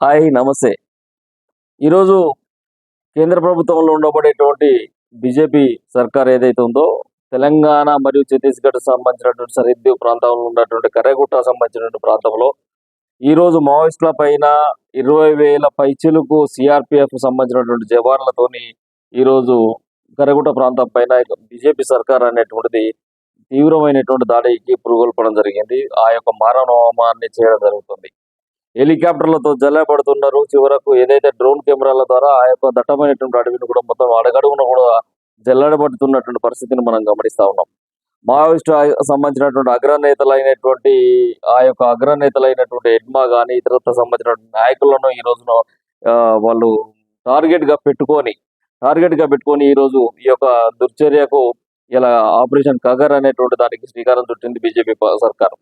Hi నమస్తే. ఈరోజు కేంద్ర ప్రభుత్వంలో ఉండబడేటువంటి బీజేపీ సర్కార్ ఏదైతే ఉందో తెలంగాణ మరియు ఛత్తీస్గఢ్ సంబంధించినటువంటి సరిహద్దు ప్రాంతంలో ఉన్నటువంటి కర్రగుట్ట సంబంధించినటువంటి ప్రాంతంలో ఈరోజు మావోయిస్టుల పైన ఇరవై వేల పైచిలకు సిఆర్పిఎఫ్ సంబంధించినటువంటి జవాన్లతోని ఈరోజు కరగుట్ట ప్రాంతం పైన బీజేపీ సర్కార్ అనేటువంటిది తీవ్రమైనటువంటి దాడికి పురుగొల్పడం జరిగింది. ఆ యొక్క మారణ హోమాన్ని చేయడం జరుగుతుంది. హెలికాప్టర్లతో జల్లబడుతున్నారు చివరకు ఏదైతే డ్రోన్ కెమెరాల ద్వారా ఆ యొక్క దట్టమైనటువంటి అడవిని కూడా మొత్తం అడగడుగున కూడా జల్లడబడుతున్నటువంటి పరిస్థితిని మనం గమనిస్తా ఉన్నాం. మావోయిస్టు సంబంధించినటువంటి అగ్రనేతలైనటువంటి ఆ యొక్క అగ్రనేతలైనటువంటి ఎడ్మా కానీ ఇతరులతో సంబంధించినటువంటి నాయకులను ఈ రోజున వాళ్ళు టార్గెట్గా పెట్టుకొని టార్గెట్గా పెట్టుకొని ఈ రోజు ఈ యొక్క దుర్చర్యకు ఇలా ఆపరేషన్ కగర్ అనేటువంటి దానికి శ్రీకారం చుట్టింది బీజేపీ సర్కారు.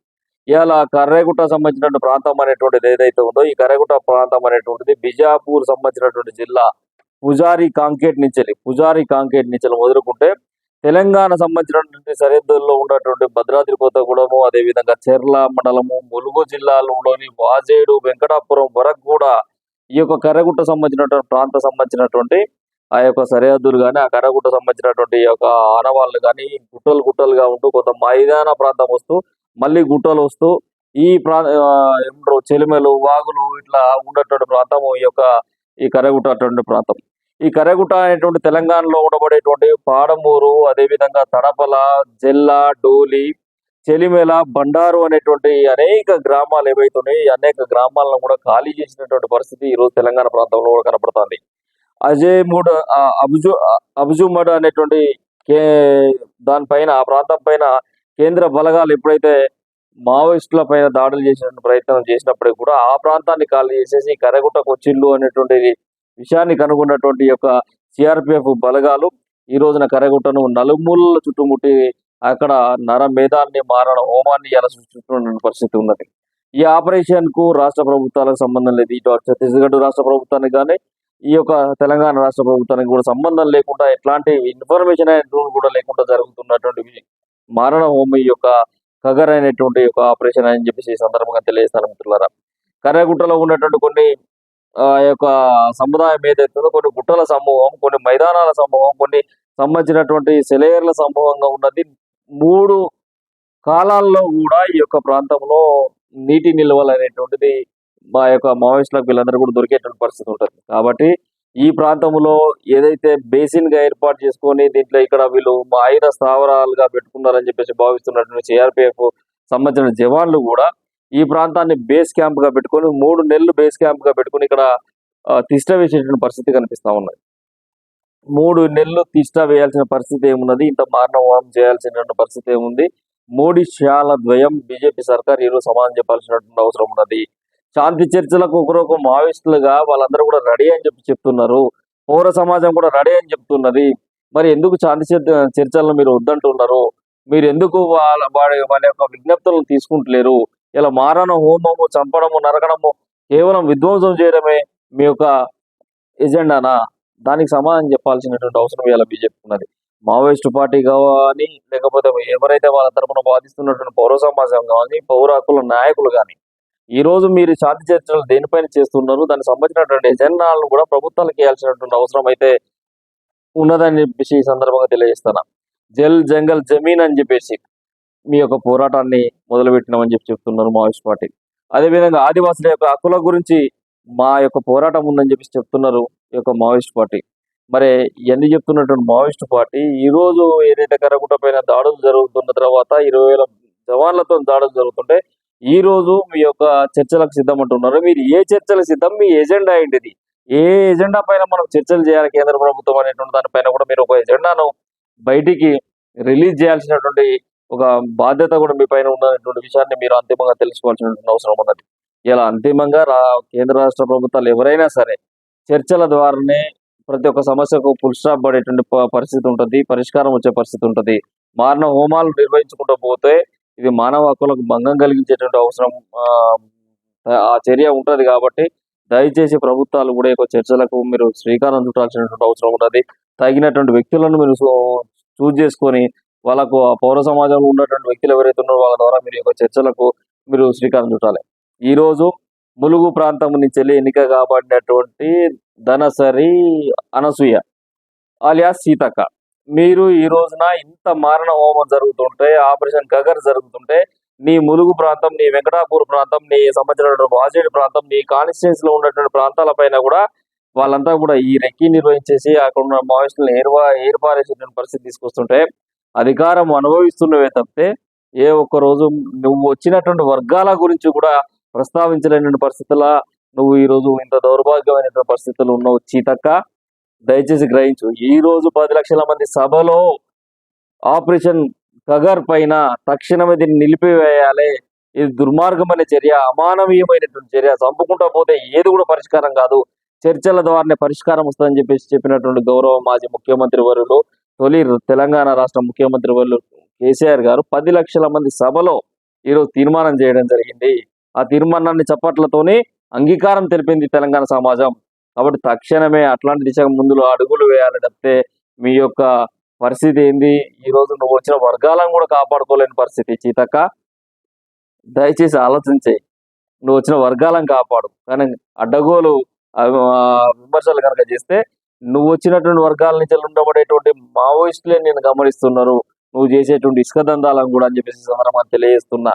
ఇవాళ కర్రేగుట్ట సంబంధించినటువంటి ప్రాంతం అనేటువంటిది ఏదైతే ఉందో ఈ కర్రేగుట్ట ప్రాంతం అనేటువంటిది బిజాపూర్ సంబంధించినటువంటి జిల్లా పుజారి కాంకేట్ నుంచి పుజారి కాంకేట్ నుంచి మొదలుకుంటే తెలంగాణ సంబంధించినటువంటి సరిహద్దుల్లో ఉన్నటువంటి భద్రాద్రి కొత్తగూడెము అదేవిధంగా చెర్ల మండలము ములుగు జిల్లాలోని వాజేడు వెంకటాపురం వరకు కూడా ఈ యొక్క కర్రగుట్ట సంబంధించినటువంటి ప్రాంత సంబంధించినటువంటి ఆ యొక్క సరిహద్దులు కానీ ఆ కర్రగుట్ట సంబంధించినటువంటి యొక్క ఆనవాళ్ళు కానీ గుట్టలు గుట్టలుగా ఉంటూ కొంత మైదాన ప్రాంతం వస్తూ మళ్ళీ గుట్టలు వస్తూ ఈ ప్రా ఏమంటారు చెలిమెలు వాగులు ఇట్లా ఉన్నటువంటి ప్రాంతం ఈ యొక్క ఈ కర్రగుట్ట అటువంటి ప్రాంతం. ఈ కర్రగుట్ట అనేటువంటి తెలంగాణలో ఉండబడేటువంటి పాడమూరు అదేవిధంగా తడపల జెల్లా డోలి చెలిమెల బండారు అనేటువంటి అనేక గ్రామాలు ఏవైతున్నాయి అనేక గ్రామాలను కూడా ఖాళీ చేసినటువంటి పరిస్థితి ఈరోజు తెలంగాణ ప్రాంతంలో కూడా కనపడుతుంది. అజయ్ మూడ్ అబుజు మడ్ అనేటువంటి కే దానిపైన ఆ ప్రాంతం పైన కేంద్ర బలగాలు ఎప్పుడైతే మావోయిస్టుల పైన దాడులు చేసిన ప్రయత్నం చేసినప్పటికీ కూడా ఆ ప్రాంతాన్ని ఖాళీ చేసేసి కరగుట్ట కొచ్చిళ్ళు అనేటువంటి విషయాన్ని కనుగొన్నటువంటి యొక్క సిఆర్పిఎఫ్ బలగాలు ఈ రోజున కరగుట్టను నలుమూలల చుట్టుముట్టి అక్కడ నర మేధాన్ని మారణ హోమాన్ని ఎలా సృష్టిస్తున్న పరిస్థితి ఉన్నది. ఈ ఆపరేషన్కు రాష్ట్ర ప్రభుత్వాలకు సంబంధం లేదు. ఇటు ఛత్తీస్గఢ్ రాష్ట్ర ప్రభుత్వానికి కానీ ఈ యొక్క తెలంగాణ రాష్ట్ర ప్రభుత్వానికి కూడా సంబంధం లేకుండా ఎట్లాంటి ఇన్ఫర్మేషన్ అనేటువంటి కూడా లేకుండా జరుగుతున్నటువంటి మారణ హోమి ఈ యొక్క కగర్ అయినటువంటి యొక్క ఆపరేషన్ అని చెప్పేసి ఈ సందర్భంగా తెలియజేస్తాను మిత్రులారా. కర్రగుట్టలో ఉన్నటువంటి కొన్ని ఆ యొక్క సముదాయం ఏదైతే కొన్ని గుట్టల సమూహం కొన్ని మైదానాల సమూహం కొన్ని సంబంధించినటువంటి సెలయర్ల సమూహంగా ఉన్నది. మూడు కాలాల్లో కూడా ఈ యొక్క ప్రాంతంలో నీటి నిల్వలు అనేటువంటిది మా యొక్క మావోయిస్టులకు వీళ్ళందరూ కూడా దొరికేటువంటి పరిస్థితి ఉంటుంది. కాబట్టి ఈ ప్రాంతంలో ఏదైతే బేసిన్గా ఏర్పాటు చేసుకొని దీంట్లో ఇక్కడ వీళ్ళు మా ఆయుధ స్థావరాలుగా పెట్టుకున్నారని చెప్పేసి భావిస్తున్నటువంటి సిఆర్పిఎఫ్ సంబంధించిన జవాన్లు కూడా ఈ ప్రాంతాన్ని బేస్ క్యాంప్గా పెట్టుకొని మూడు నెలలు బేస్ క్యాంప్గా పెట్టుకొని ఇక్కడ తిష్ట వేసేటువంటి పరిస్థితి కనిపిస్తా ఉన్నది. మూడు నెలలు తిష్ట వేయాల్సిన పరిస్థితి ఏమున్నది? ఇంత మారణవం చేయాల్సిన పరిస్థితి ఏముంది? మోడీ శాల ద్వయం బీజేపీ సర్కార్ ఈరోజు సమాధానం చెప్పాల్సినటువంటి అవసరం ఉన్నది. శాంతి చర్చలకు ఒకరొక మావోయిస్టులుగా వాళ్ళందరూ కూడా రెడీ అని చెప్పి చెప్తున్నారు. పౌర సమాజం కూడా రెడీ అని చెప్తున్నది. మరి ఎందుకు శాంతి చర్చలను మీరు వద్దంటున్నారు? మీరు ఎందుకు వాళ్ళ వాడి వాళ్ళ యొక్క విజ్ఞప్తులను తీసుకుంటలేరు? ఇలా మారణ హోమము చంపడము నరకడము కేవలం విధ్వంసం చేయడమే మీ యొక్క ఎజెండానా? దానికి సమాధానం చెప్పాల్సినటువంటి అవసరం ఇలా బీజేపీ ఉన్నది. మావోయిస్టు పార్టీ కానీ లేకపోతే ఎవరైతే వాళ్ళ తరఫున బాధిస్తున్నటువంటి పౌర సమాజం కానీ పౌర హక్కుల నాయకులు కానీ ఈ రోజు మీరు శాంతి చర్చలు దేనిపైన చేస్తున్నారు? దానికి సంబంధించినటువంటి ఎజెండాలను కూడా ప్రభుత్వాలకు ఇవ్వాల్సినటువంటి అవసరం అయితే ఉన్నదని చెప్పేసి ఈ సందర్భంగా తెలియజేస్తాను. జల్ జంగల్ జమీన్ అని చెప్పేసి మీ యొక్క పోరాటాన్ని మొదలుపెట్టినామని చెప్పి చెప్తున్నారు మావోయిస్ట్ పార్టీ. అదేవిధంగా ఆదివాసుల యొక్క హక్కుల గురించి మా యొక్క పోరాటం ఉందని చెప్పి చెప్తున్నారు ఈ యొక్క మావోయిస్ట్ పార్టీ. మరి ఇవన్నీ చెప్తున్నటువంటి మావోయిస్ట్ పార్టీ ఈ రోజు ఏదైతే కరగుట్ట పైన దాడులు జరుగుతున్న తర్వాత ఇరవై వేల జవాన్లతో దాడులు జరుగుతుంటే ఈ రోజు మీ యొక్క చర్చలకు సిద్ధం అంటున్నారు మీరు ఏ చర్చలకు సిద్ధం? మీ ఎజెండా ఏంటిది? ఏ ఎజెండా పైన మనం చర్చలు చేయాలి కేంద్ర ప్రభుత్వం అనేటువంటి దానిపైన కూడా మీరు ఒక ఎజెండాను బయటికి రిలీజ్ చేయాల్సినటువంటి ఒక బాధ్యత కూడా మీ పైన ఉన్నటువంటి విషయాన్ని మీరు అంతిమంగా తెలుసుకోవాల్సినటువంటి అవసరం ఉన్నది. ఇలా అంతిమంగా రా కేంద్ర రాష్ట్ర ప్రభుత్వాలు ఎవరైనా సరే చర్చల ద్వారానే ప్రతి ఒక్క సమస్యకు ఫుల్ స్టాప్ పడేటువంటి పరిస్థితి ఉంటుంది. పరిష్కారం వచ్చే పరిస్థితి ఉంటుంది. మారణ హోమాలు నిర్వహించుకుంటూ పోతే ఇది మానవ హక్కులకు భంగం కలిగించేటువంటి అవసరం ఆ, ఆ చర్య ఉంటుంది కాబట్టి దయచేసి ప్రభుత్వాలు కూడా యొక్క చర్చలకు మీరు శ్రీకారం చుట్టాల్సినటువంటి అవసరం ఉన్నది తగినటువంటి వ్యక్తులను మీరు చూజ్ చేసుకొని వాళ్ళకు ఆ పౌర సమాజంలో ఉన్నటువంటి వ్యక్తులు ఎవరైతే ఉన్నారో వాళ్ళ ద్వారా మీరు యొక్క చర్చలకు మీరు శ్రీకారం చుట్టాలి. ఈ రోజు ములుగు ప్రాంతం నుంచి వెళ్ళి ఎన్నిక కాబడినటువంటి ధనసరి అనసూయ అలియా సీతక్క. మీరు ఈ రోజున ఇంత మారణ హోమం జరుగుతుంటే ఆపరేషన్ గగర్ జరుగుతుంటే నీ ములుగు ప్రాంతం నీ వెంకటాపూర్ ప్రాంతం నీ సంబంధించినటువంటి వాజేడి ప్రాంతం నీ కాన్స్టిట్యూన్స్లో ఉన్నటువంటి ప్రాంతాల పైన కూడా వాళ్ళంతా కూడా ఈ రెక్కి నిర్వహించేసి అక్కడ ఉన్న మావోయిస్టులను ఏర్వా ఏర్పారేసేటువంటి పరిస్థితి తీసుకొస్తుంటే అధికారం అనుభవిస్తున్నవే తప్పితే ఏ ఒక్క రోజు నువ్వు వచ్చినటువంటి వర్గాల గురించి కూడా ప్రస్తావించలేని పరిస్థితుల నువ్వు ఈ రోజు ఇంత దౌర్భాగ్యమైనటువంటి పరిస్థితులు ఉన్నావు చీతక్క. దయచేసి గ్రహించు ఈ రోజు పది లక్షల మంది సభలో ఆపరేషన్ కగర్ పైన తక్షణమే దీన్ని నిలిపివేయాలి. ఇది దుర్మార్గమైన చర్య అమానవీయమైనటువంటి చర్య. చంపుకుంటా పోతే ఏది కూడా పరిష్కారం కాదు. చర్చల ద్వారానే పరిష్కారం వస్తుందని చెప్పేసి చెప్పినటువంటి గౌరవ మాజీ ముఖ్యమంత్రి వర్యులు తొలి తెలంగాణ రాష్ట్ర ముఖ్యమంత్రి వర్యులు కేసీఆర్ గారు పది లక్షల మంది సభలో ఈరోజు తీర్మానం చేయడం జరిగింది. ఆ తీర్మానాన్ని చప్పట్లతోనే అంగీకారం తెలిపింది తెలంగాణ సమాజం. కాబట్టి తక్షణమే అట్లాంటి దిశగా ముందులో అడుగులు వేయాలి తప్పితే మీ యొక్క పరిస్థితి ఏంది? ఈ రోజు నువ్వు వచ్చిన వర్గాలను కూడా కాపాడుకోలేని పరిస్థితి. చీతక్క దయచేసి ఆలోచించే నువ్వు వచ్చిన వర్గాలను కాపాడు. కానీ అడ్డగోలు విమర్శలు కనుక చేస్తే నువ్వు వచ్చినటువంటి వర్గాల నుంచి ఉండబడేటువంటి మావోయిస్టులే నేను గమనిస్తున్నారు. నువ్వు చేసేటువంటి ఇసుక దందాలను కూడా అని చెప్పేసి ఈ తెలియజేస్తున్నా.